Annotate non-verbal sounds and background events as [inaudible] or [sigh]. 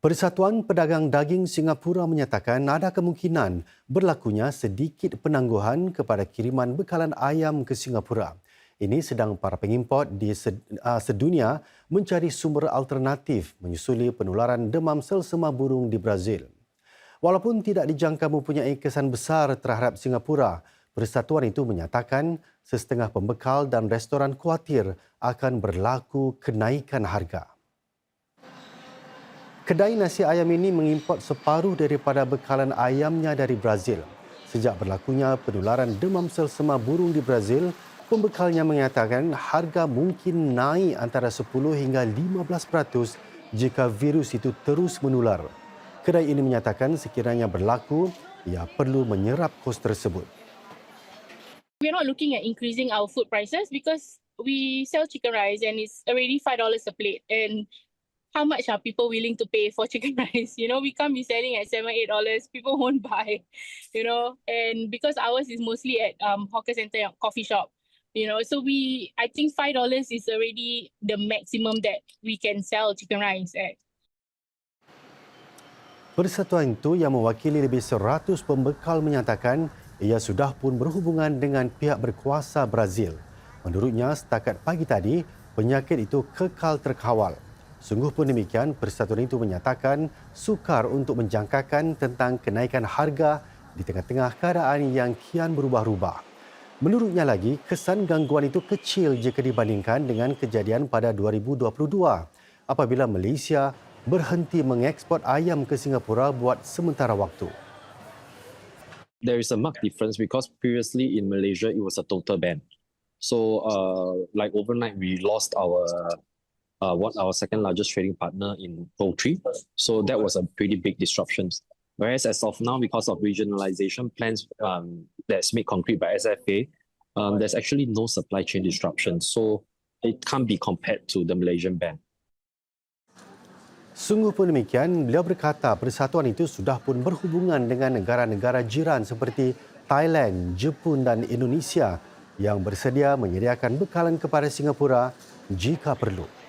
Persatuan Pedagang Daging Singapura menyatakan ada kemungkinan berlakunya sedikit penangguhan kepada kiriman bekalan ayam ke Singapura. Ini sedang para pengimport di ah, sedunia mencari sumber alternatif menyusuli penularan demam selsema burung di Brazil. Walaupun tidak dijangka mempunyai kesan besar terhadap Singapura, persatuan itu menyatakan setengah pembekal dan restoran khawatir akan berlaku kenaikan harga. Kedai nasi ayam ini mengimport separuh daripada bekalan ayamnya dari Brazil. Sejak berlakunya penularan demam selsema burung di Brazil, pembekalnya mengatakan harga mungkin naik antara 10 hingga 15% jika virus itu terus menular. Kedai ini menyatakan sekiranya berlaku, ia perlu menyerap kos tersebut. we're not looking at increasing our food prices because we sell chicken rice and it's already five dollars a plate. And how much are people willing to pay for [laughs] chicken rice? You know, we can't be selling at seven, eight dollars. People won't [laughs] buy, you know. And because ours is mostly at um hawker center coffee shop, you know, so we I think five dollars is already the maximum that we can sell chicken rice at. Persatuan itu yang mewakili lebih 100 pembekal menyatakan ia sudah pun berhubungan dengan pihak berkuasa Brazil. Menurutnya, setakat pagi tadi, penyakit itu kekal terkawal. Sungguh pun demikian, persatuan itu menyatakan sukar untuk menjangkakan tentang kenaikan harga di tengah-tengah keadaan yang kian berubah-ubah. Menurutnya lagi, kesan gangguan itu kecil jika dibandingkan dengan kejadian pada 2022 apabila Malaysia berhenti mengeksport ayam ke Singapura buat sementara waktu. there is a marked difference because previously in Malaysia it was a total ban. So uh, like overnight we lost our uh, what our second largest trading partner in poultry. So that was a pretty big disruption. Whereas as of now, because of regionalization plans um, that's made concrete by SFA, um, there's actually no supply chain disruption. So it can't be compared to the Malaysian ban. Sungguh pun demikian, beliau berkata persatuan itu sudah pun berhubungan dengan negara-negara jiran seperti Thailand, Jepun dan Indonesia yang bersedia menyediakan bekalan kepada Singapura jika perlu.